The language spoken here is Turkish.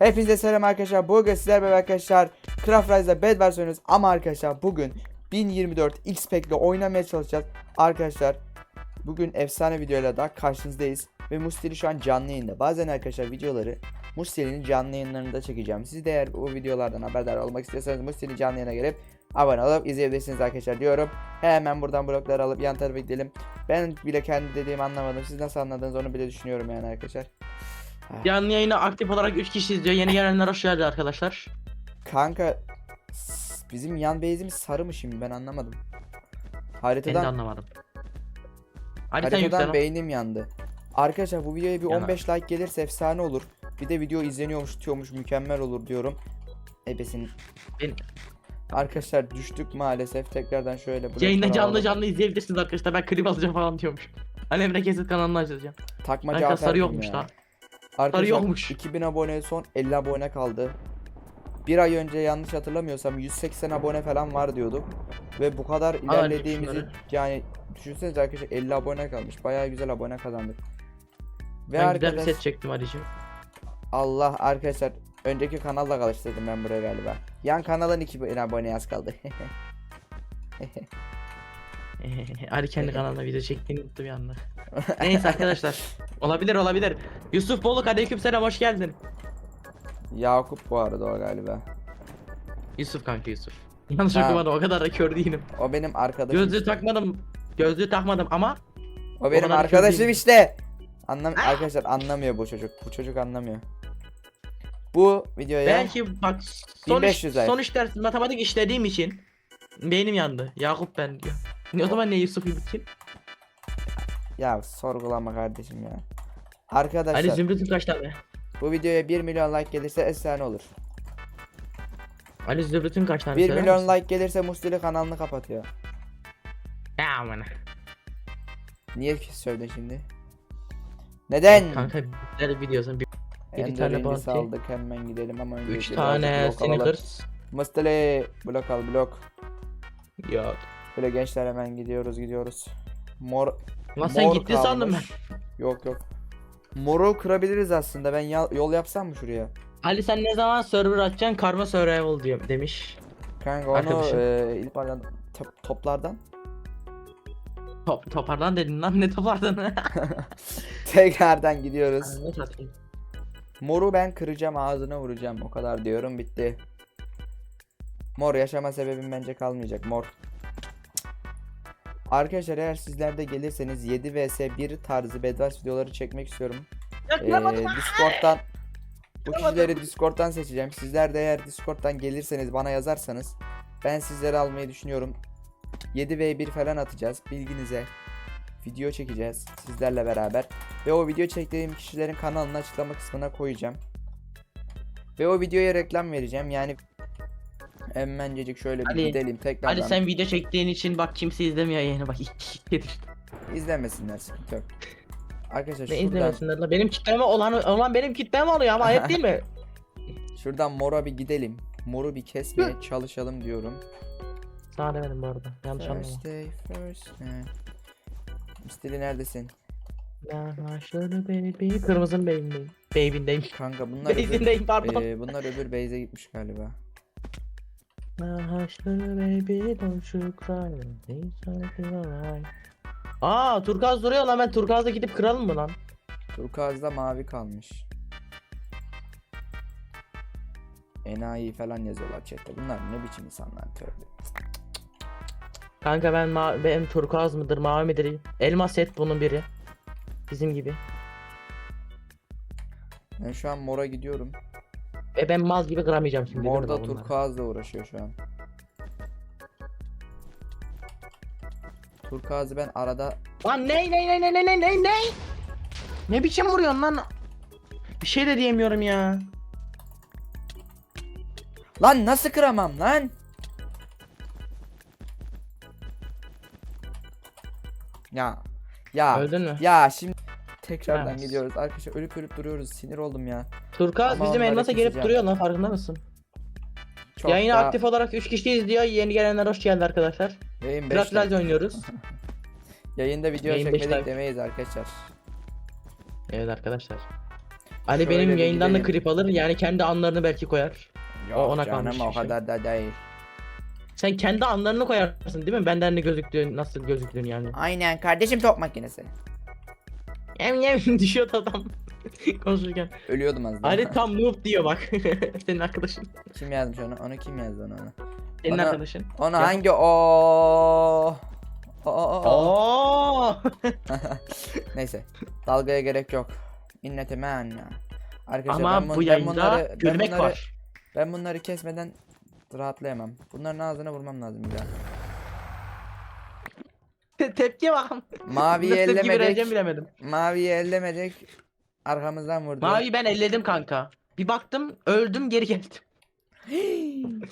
Hepinize selam arkadaşlar. Bugün sizlerle beraber arkadaşlar Craft Rise'da bed versiyonuz ama arkadaşlar bugün 1024 X-Pack ile oynamaya çalışacağız. Arkadaşlar bugün efsane videoyla daha karşınızdayız ve Musteli şu an canlı yayında. Bazen arkadaşlar videoları Musteli'nin canlı yayınlarında çekeceğim. Siz de eğer bu videolardan haberdar olmak istiyorsanız Musteli canlı yayına gelip abone olup izleyebilirsiniz arkadaşlar diyorum. Hemen buradan blokları alıp yan tarafa gidelim. Ben bile kendi dediğimi anlamadım. Siz nasıl anladınız onu bile düşünüyorum yani arkadaşlar. Canlı yayını aktif olarak 3 kişi izliyor. Yeni gelenler hoş geldi arkadaşlar. Kanka s- bizim yan base'imiz sarı mı şimdi ben anlamadım. Ben de Haritadan anlamadım. Sen haritadan beynim yandı. Arkadaşlar bu videoya bir Yanar. 15 like gelirse efsane olur. Bir de video izleniyormuş, tutuyormuş, mükemmel olur diyorum. Ebesin. Ben- Arkadaşlar düştük maalesef. Tekrardan şöyle blokları Yayında canlı alalım. canlı izleyebilirsiniz arkadaşlar. Ben klip alacağım falan diyormuş. Ali Emre Kesit kanalını açacağım. Takma Arkadaşlar sarı yokmuş ya. lan. Arkadaşlar yokmuş. 2000 abone son 50 abone kaldı. Bir ay önce yanlış hatırlamıyorsam 180 abone falan var diyorduk. Ve bu kadar ilerlediğimizi yani düşünsenize arkadaşlar 50 abone kalmış. Bayağı güzel abone kazandık. Ve Ben güzel bir arkadaş set çektim Ali'cim. Allah arkadaşlar önceki kanalla karıştırdım ben buraya galiba. Yan kanalın 2000 abone az kaldı. Ali kendi kanalına video çektiğini unuttu bir anda. Neyse arkadaşlar. Olabilir olabilir. Yusuf Boluk aleykümselam hoş geldin. Yakup bu arada o galiba. Yusuf kanka Yusuf. Yanlış Ha. okumadım o kadar da kör değilim. O benim arkadaşım. Gözlüğü işte. takmadım. Gözlüğü takmadım ama O benim kör arkadaşım işte. Anlam arkadaşlar anlamıyor bu çocuk. Bu çocuk anlamıyor. Bu videoya Belki bak son 1500 iş, ay. son iş dersi matematik işlediğim için beynim yandı. Yakup ben diyor. Ne o zaman ne Yusuf kim? Ya sorgulama kardeşim ya. Arkadaşlar Ali Zümrüt'ün kaç tane? bu videoya 1 milyon like gelirse efsane olur. Ali Zümrüt'ün kaç tane? 1 söyler milyon like gelirse Mustili kanalını kapatıyor. Ya aman. Niye ki söyledin şimdi? Neden? Kanka güzel videosun. Bir, bir tane bounty. aldık hemen gidelim ama önce 3 birazcık tane. Snickers. Mustili blok al blok. Yok. Böyle gençler hemen gidiyoruz gidiyoruz. Mor Lan sen mor gitti sandım ben. Yok yok. Moru kırabiliriz aslında. Ben ya- yol yapsam mı şuraya? Ali sen ne zaman server açacaksın? Karma survival diyor demiş. Kanka onu Arkadaşım. e, ilk top- toplardan Top, toparlan dedin lan ne toparlan? tekrardan gidiyoruz. Ne satayım? Moru ben kıracağım ağzına vuracağım. O kadar diyorum bitti. Mor yaşama sebebim bence kalmayacak mor. Arkadaşlar eğer sizler de gelirseniz 7 vs 1 tarzı Bedwars videoları çekmek istiyorum. Ee, Discord'dan bu kişileri Discord'dan seçeceğim. Sizler de eğer Discord'dan gelirseniz bana yazarsanız ben sizleri almayı düşünüyorum. 7 v 1 falan atacağız bilginize. Video çekeceğiz sizlerle beraber. Ve o video çektiğim kişilerin kanalını açıklama kısmına koyacağım. Ve o videoya reklam vereceğim. Yani hemencecik şöyle bir Ali- gidelim tekrardan. Ali sen video çektiğin için bak kimse izlemiyor yayını bak. İzlemesinler sıkıntı yok. Arkadaşlar Ne şuradan, izlemesinler lan. Benim kitleme olan olan benim kitlem oluyor ama ayıp değil mi? şuradan mora bir gidelim. Moru bir kesmeye çalışalım diyorum. Sana demedim bu arada. Yanlış anlama. First day first day. Misteli neredesin? Ya şöyle baby. Kırmızının baby'indeyim. Baby'indeyim. Kanka bunlar öbür, pardon. Ee, bunlar öbür base'e gitmiş galiba. Nahaşlı baby don't you cry. Things are alright. Aa turkuaz duruyor lan ben turkuazda gidip kıralım mı lan? Turkuaz'da mavi kalmış. Enayi falan yazıyorlar chatte. Bunlar ne biçim insanlar tövbe. Kanka ben ma benim turkuaz mıdır mavi midir? Elmas set bunun biri. Bizim gibi. Ben şu an mora gidiyorum. Ve ben mal gibi kıramayacağım şimdi. değil mi Morda bunları? turkuazla uğraşıyor şu an. Turkuaz'ı ben arada Lan ne ne ne ne ne ne ne ne? Ne biçim vuruyorsun lan? Bir şey de diyemiyorum ya. Lan nasıl kıramam lan? Ya ya Öldün mü? ya şimdi tekrardan Evet. gidiyoruz. Arkadaşlar ölüp ölüp duruyoruz. Sinir oldum ya. Turkuaz Ama bizim onları elmasa gelip keseceğim. duruyor lan farkında mısın? Çok Yayını daha- aktif olarak 3 kişi izliyor. Yeni gelenler hoş geldi arkadaşlar. Yayın beş Craft like. Rise oynuyoruz. Yayında video Yayın beş çekmedik like. demeyiz arkadaşlar. evet arkadaşlar. Ali Şöyle benim bir yayından da gidelim. klip alır yani kendi anlarını belki koyar. Yok ona canım kalmış o bir şey. kadar da değil. Sen kendi anlarını koyarsın değil mi? Benden ne gözüktüğün, nasıl gözüktüğün yani. Aynen kardeşim top makinesi. Yem yem düşüyor adam. Konuşurken. Ölüyordum az daha. Ali tam noob diyor bak. Senin arkadaşın. Kim yazmış onu? Onu kim yazdı onu? onu? Senin Bana- arkadaşın. Onu Ya. hangi o? O, o, o. Oo. Neyse. Dalgaya gerek yok. İnnetime anne. Arkadaşlar Ama ben, bu bun- ben yayında bunları, ben gülmek bunları, var. Ben bunları kesmeden rahatlayamam. Bunların ağzına vurmam lazım bir daha. Te- Tepkiye bak. Maviyi Nasıl tepki vereceğimi ellemedik. bilemedim. Maviyi ellemedik. Arkamızdan vurdu. Mavi ben elledim kanka. Bir baktım öldüm geri geldim.